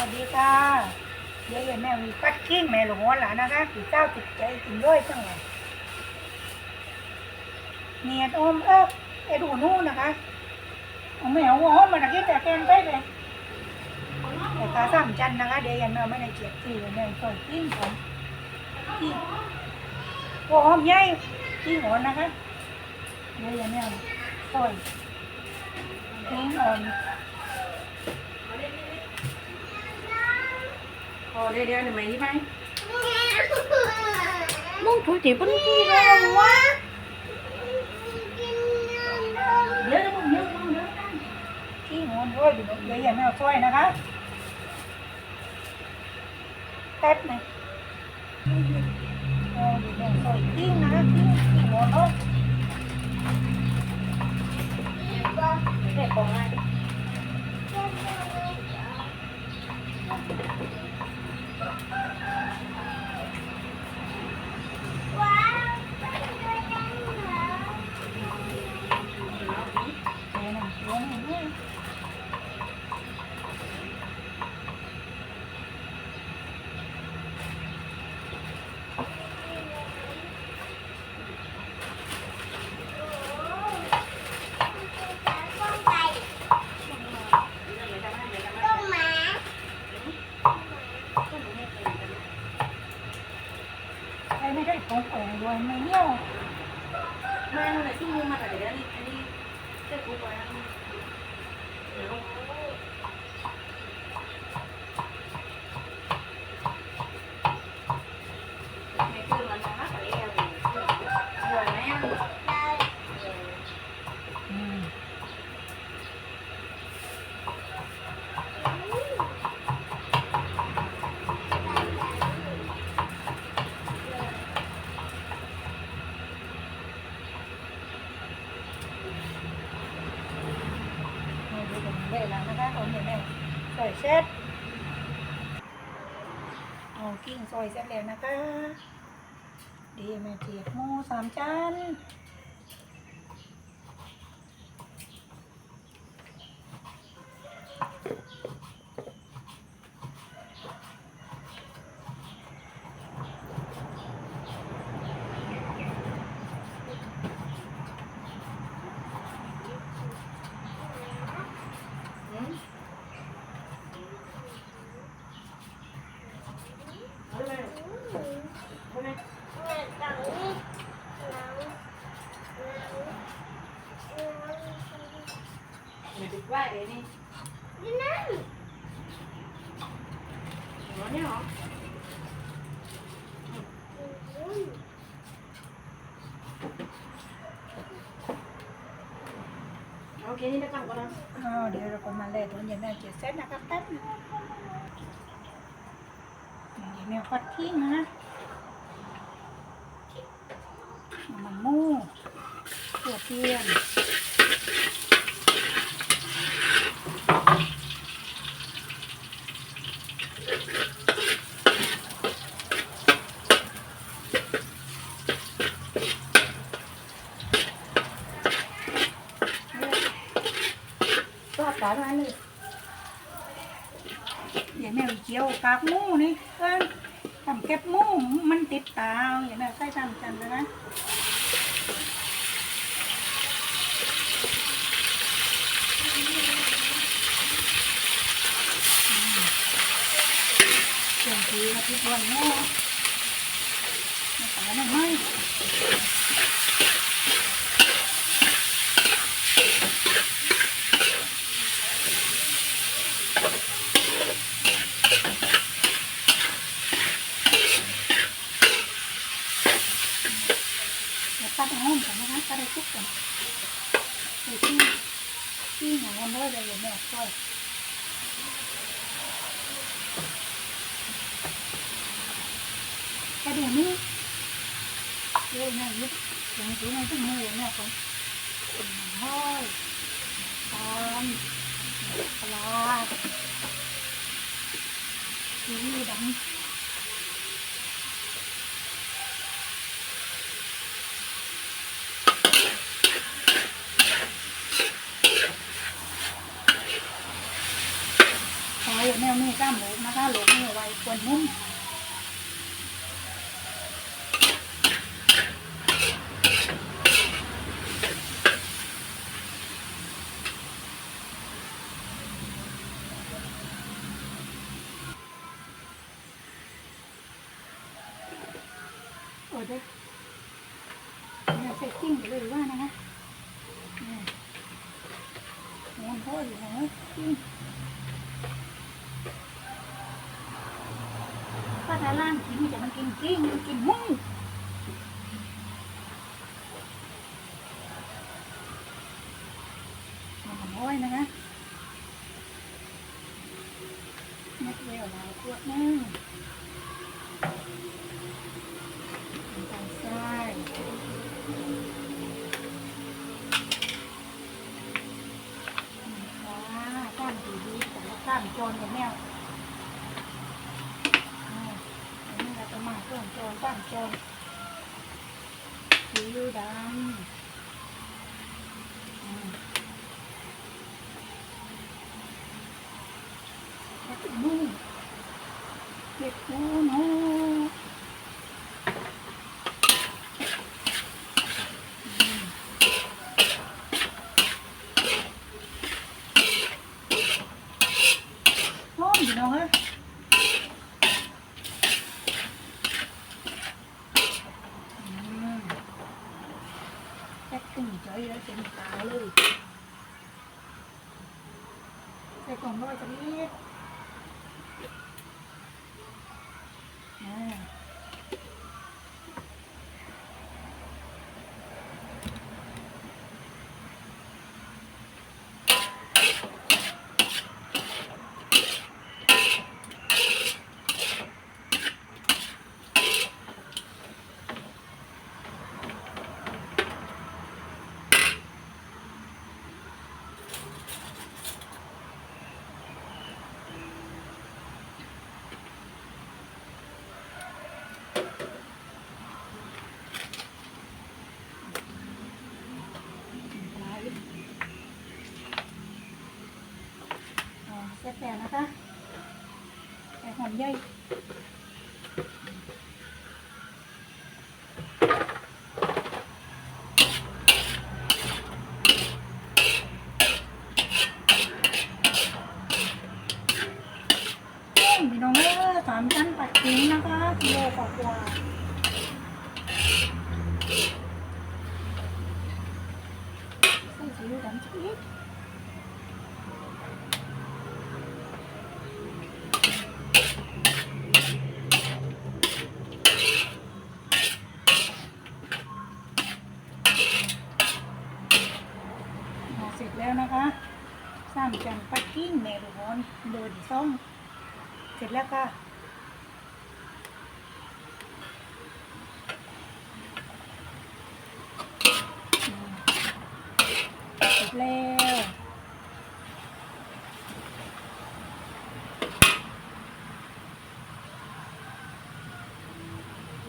วัสดีค่ะเดี๋ยวแม่มีปัดกิ้งแม่หลวงหลานนะคะสีเจ้าติดใจกินด้วยจังหวะเนียดอมเออไอ้ดูนู่นนะคะเอาแม่เอาหัวหอมมาตะกี้แต่แกงไปเลยแต่ตาสามจันนะคะเดี๋ยวยังแม่ไม่ได้เกียดตีเลยแม่ช่วยกิ้งของกิ้งหัวหอมใหญ่กิ้งอ่อนนะคะเดี๋ยวยังแม่ช่วยกิ้งอ่อนะคะแป๊บหนึงโอ้เดี๋ยวแมวช่วยขี้นะคะขี้ขี้งอนเนาะเด็กของอะไร ของด้วยไม่เนี่ยมาหน่อยที่มือมาแต่เดี๋ยวนี้อันนี้เจ้ากูไปแล้วเดี๋ยวไม่คือมันนะคะแต่เอวเหนื่อยไหมอะ อืมนี่ดูเป็นเว ลานะคะผมเห็นแล้วซอยเช็ดเอากิ้งซอยเสร็จแล้วนะคะ ดีแม่เทียบหมูสามจาน อืมเอาเลยเอาเลย ไม่ติดว่าเดี๋ยวนี้หัวเนี่ยเหรอโอเคนี่ได้กลับก่อนนะอ้าวเดี๋ยวเราก็มาเล่ทุนอย่าแม่เจียบเสร็จนะครับแป๊บนึงอย่าแม่ฟัดทิ้งนะเอามันหมูตัวเทียน ก็ตายมาเลย อ ย่าแม่เจียวกากหมูนี่เอิ้นทำแคบหมูมันติดตาอย่าแม่ใส่ทำจันนะนะเสียงทีมาที่บนหมูมาตายหน่อยไหมเดี๋ยวตัด ห้องกันนะคะตัดให้ทุกกันเดี๋ยวที่ที่หาเมื่อเดี๋ยวอย่าแม่ช่วยกระดูกนี่เรื่องนี้ยึดอย่างสูงในทุกมืออย่างนี้ครับห้อยตามปลาทีวีดังหอย แนวนี้ก้ามหลูกนะคะหลูกนี่เอาไว้ควรนุ่มโอ้ยเด้อ เนี่ติ้งไปเลยว่านะคะเนี่ยพ่ออยู่นะติ้งถ้าทาล่างกินจะมันกินกิ้งมันกินมุ่งมันทำอ้อยนะคะเม็ดเดียวหลายขวดนึงน้ำตาลทรายน้ำปลาก้ามดีๆแต่ละก้าม โจรกับแมวอันนี้เราจะมาเครื่องโจรตั้งโจรสีดำอืมแล้วก็นุ่มเก็บหูหนูอืมหอมอยู่เนาะเฮ้ย แค่ตึงใจแล้วเต็มตาเลย ใส่กล่องร้อยจะนิดอ่าไหลอ่าเสร็จแล้วนะคะ ใส่อมใหญ่พี่น้องเอ้ยสามชั้นปัดทิ้งนะคะกิโลกว่าใส่ซีอิ๊วดำสักนิดอ่าเสร็จแล้วนะคะ จันปักกิ้งแมรูฮอนโดยที่ซ่องเสร็จแล้วค่